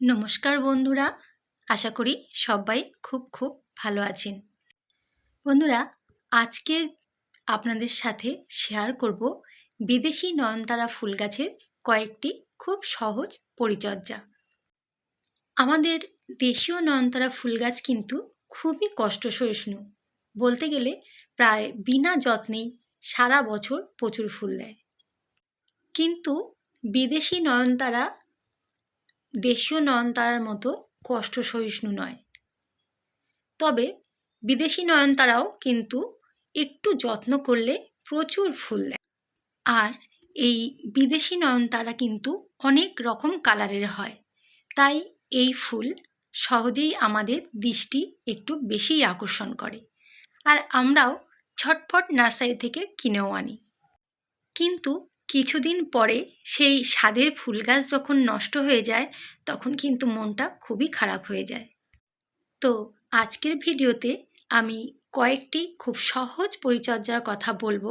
নমস্কার বন্ধুরা, আশা করি সবাই খুব খুব ভালো আছেন। বন্ধুরা আজকের আপনাদের সাথে শেয়ার করব বিদেশি নয়নতারা ফুল গাছের কয়েকটি খুব সহজ পরিচর্যা। আমাদের দেশীয় নয়নতারা ফুল গাছ কিন্তু খুবই কষ্ট সহিষ্ণু বলতে গেলে প্রায় বিনা যত্নেই সারা বছর প্রচুর ফুল দেয়। কিন্তু বিদেশি নয়নতারা দেশীয় নয়নতারার মতো কষ্ট সহিষ্ণু নয়। তবে বিদেশি নয়নতারাও কিন্তু একটু যত্ন করলে প্রচুর ফুল দেয়। আর এই বিদেশি নয়নতারা কিন্তু অনেক রকম কালারের হয়। তাই এই ফুল সহজেই আমাদের দৃষ্টি একটু বেশিই আকর্ষণ করে। আর আমরাও ছটফট নার্সারি থেকে কিনেও আনি। কিন্তু কিছুদিন পরে সেই স্বাদের ফুল গাছ যখন নষ্ট হয়ে যায়, তখন কিন্তু মনটা খুবই খারাপ হয়ে যায়। তো আজকের ভিডিওতে আমি কয়েকটি খুব সহজ পরিচর্যার কথা বলব,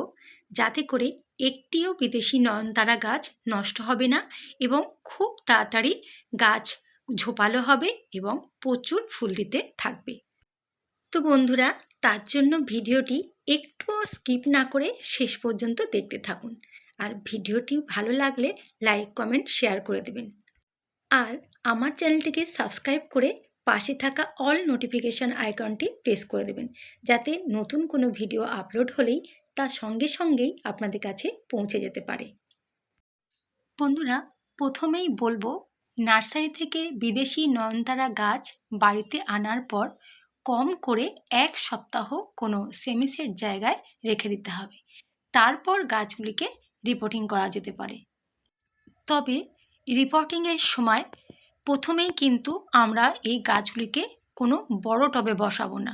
যাতে করে একটিও বিদেশি নয়নতারা গাছ নষ্ট হবে না এবং খুব তাড়াতাড়ি গাছ ঝোপালো হবে এবং প্রচুর ফুল দিতে থাকবে। তো বন্ধুরা, তার জন্য ভিডিওটি একটু স্কিপ না করে শেষ পর্যন্ত দেখতে থাকুন। আর ভিডিওটি ভালো লাগলে লাইক, কমেন্ট, শেয়ার করে দেবেন। আর আমার চ্যানেলটিকে সাবস্ক্রাইব করে পাশে থাকা অল নোটিফিকেশান আইকনটি প্রেস করে দেবেন, যাতে নতুন কোনো ভিডিও আপলোড হলেই তা সঙ্গে সঙ্গেই আপনাদের কাছে পৌঁছে যেতে পারে। বন্ধুরা, প্রথমেই বলব, নার্সারি থেকে বিদেশি নয়নতারা গাছ বাড়িতে আনার পর কম করে এক সপ্তাহ কোনো সেমিসেট জায়গায় রেখে দিতে হবে। তারপর গাছগুলিকে রিপোর্টিং করা যেতে পারে। তবে রিপোর্টিংয়ের সময় প্রথমেই কিন্তু আমরা এই গাছগুলিকে কোনো বড় টবে বসাবো না।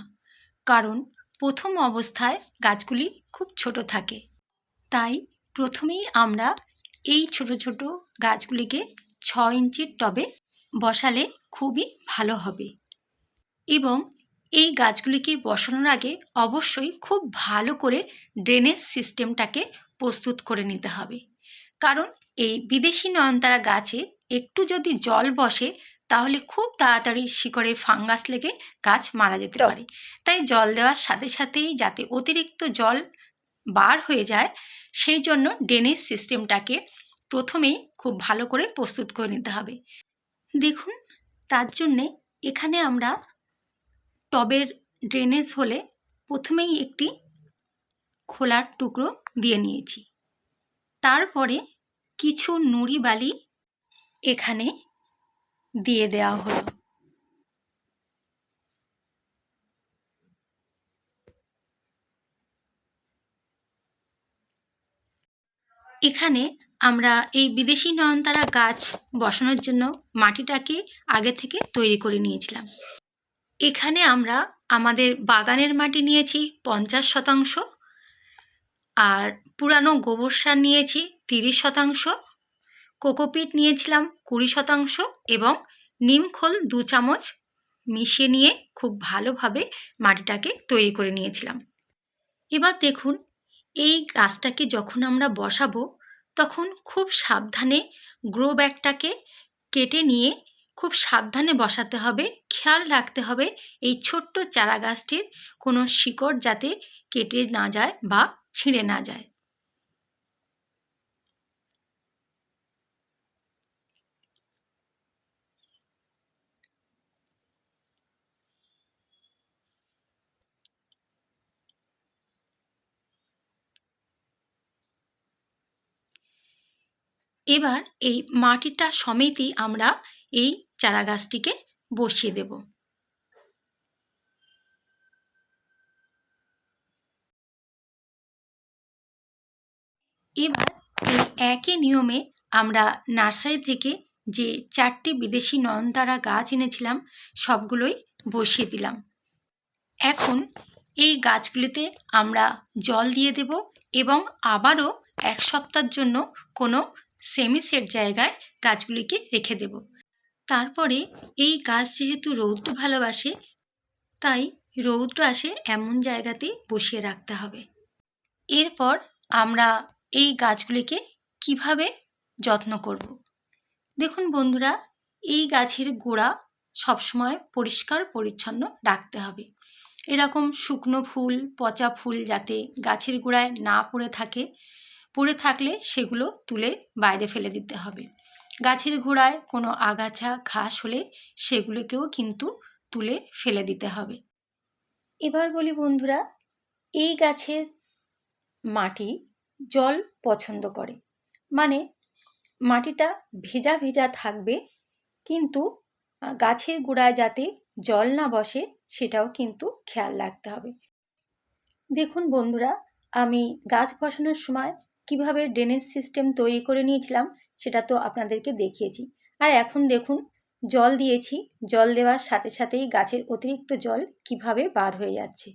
কারণ প্রথম অবস্থায় গাছগুলি খুব ছোট থাকে। তাই প্রথমেই আমরা এই ছোট ছোট গাছগুলিকে ছ ইঞ্চির টবে বসালে খুবই ভালো হবে। এবং এই গাছগুলিকে বসানোর আগে অবশ্যই খুব ভালো করে ড্রেনেজ সিস্টেমটাকে প্রস্তুত করে নিতে হবে। কারণ এই বিদেশি নয়নতারা গাছে একটু যদি জল বসে, তাহলে খুব তাড়াতাড়ি শিকড়ে ফাঙ্গাস লেগে গাছ মারা যেতে পারে। তাই জল দেওয়ার সাথে সাথেই যাতে অতিরিক্ত জল বার হয়ে যায়, সেই জন্য ড্রেনেজ সিস্টেমটাকে প্রথমেই খুব ভালো করে প্রস্তুত করে নিতে হবে। দেখুন, তার জন্যে এখানে আমরা টবের ড্রেনেজ হলে প্রথমেই একটি খোলার টুকরো দিয়ে নিয়েছি। তারপরে কিছু নুড়ি বালি এখানে দিয়ে দেওয়া হলো। এখানে আমরা এই বিদেশি নয়নতারা গাছ বসানোর জন্য মাটিটাকে আগে থেকে তৈরি করে নিয়েছিলাম। এখানে আমরা আমাদের বাগানের মাটি নিয়েছি পঞ্চাশ শতাংশ আর পুরানো গোবর সার নিয়েছি তিরিশ শতাংশ। কোকোপিট নিয়েছিলাম কুড়ি শতাংশ এবং নিমখোল দু চামচ মিশিয়ে নিয়ে খুব ভালোভাবে মাটিটাকে তৈরি করে নিয়েছিলাম। এবার দেখুন, এই গাছটাকে যখন আমরা বসাবো, তখন খুব সাবধানে গ্রো ব্যাগটাকে কেটে নিয়ে খুব সাবধানে বসাতে হবে। খেয়াল রাখতে হবে এই ছোট্ট চারা গাছটির কোনো শিকড় যাতে কেটে না যায় বা ছিঁড়ে না যায়। এবার এই মাটিটা সমেতই আমরা এই চারা গাছটিকে বসিয়ে দেব। এবার এই একই নিয়মে আমরা নার্সারি থেকে যে চারটি বিদেশি নয়নতারা গাছ এনেছিলাম, সবগুলোই বসিয়ে দিলাম। এখন এই গাছগুলিতে আমরা জল দিয়ে দেব এবং আবারও এক সপ্তাহের জন্য কোনো সেমি সেট জায়গায় গাছগুলিকে রেখে দেব। তারপরে এই গাছ যেহেতু রৌদ্র ভালোবাসে, তাই রৌদ্র আসে এমন জায়গাতেই বসিয়ে রাখতে হবে। এরপর আমরা এই গাছগুলিকে কীভাবে যত্ন করব। দেখুন বন্ধুরা, এই গাছের গোড়া সবসময় পরিষ্কার, পরিচ্ছন্ন রাখতে হবে। এরকম শুকনো ফুল, পচা ফুল যাতে গাছের গোড়ায় না পড়ে থাকে, পড়ে থাকলে সেগুলো তুলে বাইরে ফেলে দিতে হবে। গাছের গোড়ায় কোনো আগাছা, ঘাস হলে সেগুলোকেও কিন্তু তুলে ফেলে দিতে হবে। এবার বলি বন্ধুরা, এই গাছের মাটি জল পছন্দ করে। মানে মাটিটা ভেজা ভেজা থাকবে, কিন্তু গাছের গোড়ায় যাতে জল না বসে সেটাও কিন্তু খেয়াল রাখতে হবে। দেখুন বন্ধুরা, আমি গাছ বসানোর সময় কীভাবে ড্রেনেজ সিস্টেম তৈরি করে নিয়েছিলাম সেটা তো আপনাদেরকে দেখিয়েছি। আর এখন দেখুন, জল দিয়েছি, জল দেওয়ার সাথে সাথেই গাছের অতিরিক্ত জল কীভাবে বার হয়ে যাচ্ছে।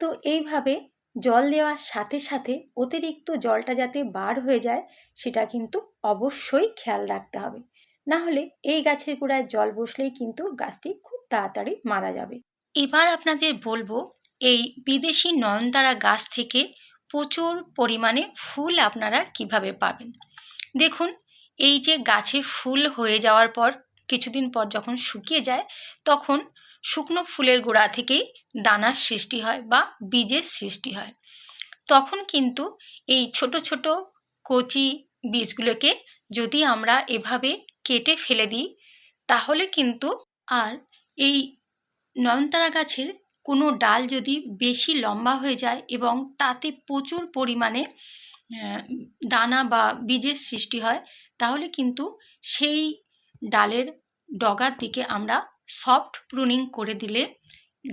তো এইভাবে জল দেওয়ার সাথে সাথে অতিরিক্ত জলটা যাতে বার হয়ে যায়, সেটা কিন্তু অবশ্যই খেয়াল রাখতে হবে। না হলে এই গাছের গোড়ায় জল বসলেই কিন্তু গাছটি খুব তাড়াতাড়ি মারা যাবে। এবার আপনাদের বলব, এই বিদেশি নয়নতারা গাছ থেকে প্রচুর পরিমাণে ফুল আপনারা কীভাবে পাবেন? দেখুন, এই যে গাছে ফুল হয়ে যাওয়ার পর, কিছুদিন পর যখন শুকিয়ে যায়, তখন শুকনো ফুলের গোড়া থেকেই দানার সৃষ্টি হয় বা বীজের সৃষ্টি হয়। তখন কিন্তু এই ছোট ছোট কচি বীজগুলোকে যদি আমরা এভাবে কেটে ফেলে দিই, তাহলে কিন্তু আর এই নয়নতারা গাছের কোনো ডাল যদি বেশি লম্বা হয়ে যায় এবং তাতে প্রচুর পরিমাণে দানা বা বীজের সৃষ্টি হয়, তাহলে কিন্তু সেই ডালের ডগার দিকে আমরা সফট প্রুনিং করে দিলে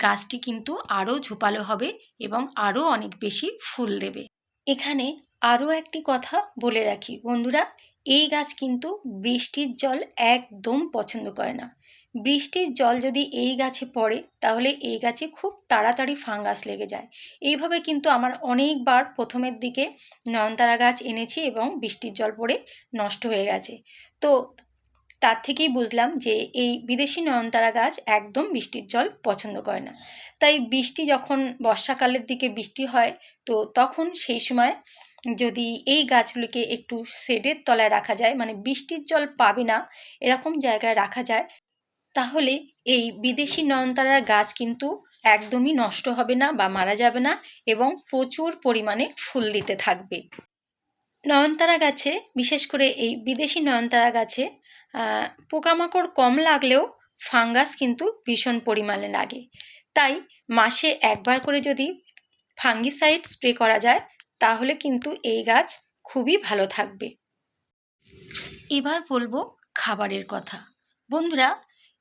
গাছটি কিন্তু আরও ঝোপালো হবে এবং আরও অনেক বেশি ফুল দেবে। এখানে আরও একটি কথা বলে রাখি, বন্ধুরা, এই গাছ কিন্তু বৃষ্টির জল একদম পছন্দ করে না। বৃষ্টির জল যদি এই গাছে পড়ে, তাহলে এই গাছে খুব তাড়াতাড়ি ফাঙ্গাস লেগে যায়। এইভাবে কিন্তু আমার অনেকবার প্রথমের দিকে নয়নতারা গাছ এনেছি এবং বৃষ্টির জল পড়ে নষ্ট হয়ে গেছে। তো তার থেকেই বুঝলাম যে এই বিদেশি নয়নতারা গাছ একদম বৃষ্টির জল পছন্দ করে না। তাই বৃষ্টি যখন বর্ষাকালের দিকে বৃষ্টি হয়, তো তখন সেই সময় যদি এই গাছগুলিকে একটু শেডের তলায় রাখা যায় মানে বৃষ্টির জল পাবে না, এরকম জায়গায় রাখা যায়, তাহলে এই বিদেশি নয়নতারার গাছ কিন্তু একদমই নষ্ট হবে না বা মারা যাবে না এবং প্রচুর পরিমাণে ফুল দিতে থাকবে। নয়নতারা গাছে, বিশেষ করে এই বিদেশি নয়নতারা গাছে পোকামাকড় কম লাগলেও ফাঙ্গাস কিন্তু ভীষণ পরিমাণে লাগে। তাই মাসে একবার করে যদি ফাঙ্গিসাইড স্প্রে করা যায়, তাহলে কিন্তু এই গাছ খুবই ভালো থাকবে। এবার বলব খাবারের কথা। বন্ধুরা,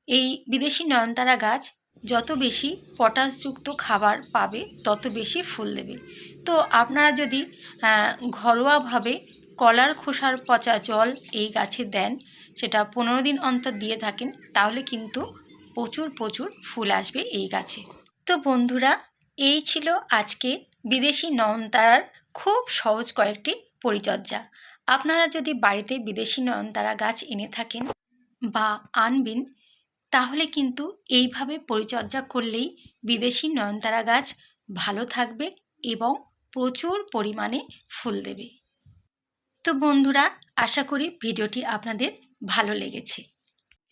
এই বিদেশি নয়নতারা গাছ যত বেশি পটাশযুক্ত খাবার পাবে, তত বেশি ফুল দেবে। তো আপনারা যদি ঘরোয়াভাবে কলার খোসার পচা জল এই গাছে দেন সেটা পনেরো দিন অন্তর দিয়ে থাকেন, তাহলে কিন্তু প্রচুর প্রচুর ফুল আসবে এই গাছে। তো বন্ধুরা, এই ছিল আজকে বিদেশি নয়নতারার খুব সহজ কয়েকটি পরিচর্যা। আপনারা যদি বাড়িতে বিদেশি নয়নতারা গাছ এনে থাকেন বা আনবেন, তাহলে কিন্তু এইভাবে পরিচর্যা করলেই বিদেশি নয়নতারা গাছ ভালো থাকবে এবং প্রচুর পরিমাণে ফুল দেবে। তো বন্ধুরা, আশা করি ভিডিওটি আপনাদের ভালো লেগেছে।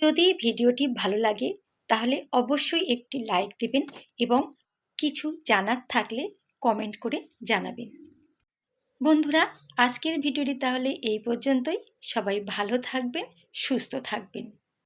যদি ভিডিওটি ভালো লাগে, তাহলে অবশ্যই একটি লাইক দেবেন এবং কিছু জানার থাকলে কমেন্ট করে জানাবেন। বন্ধুরা, আজকের ভিডিওটি তাহলে এই পর্যন্তই। সবাই ভালো থাকবেন, সুস্থ থাকবেন।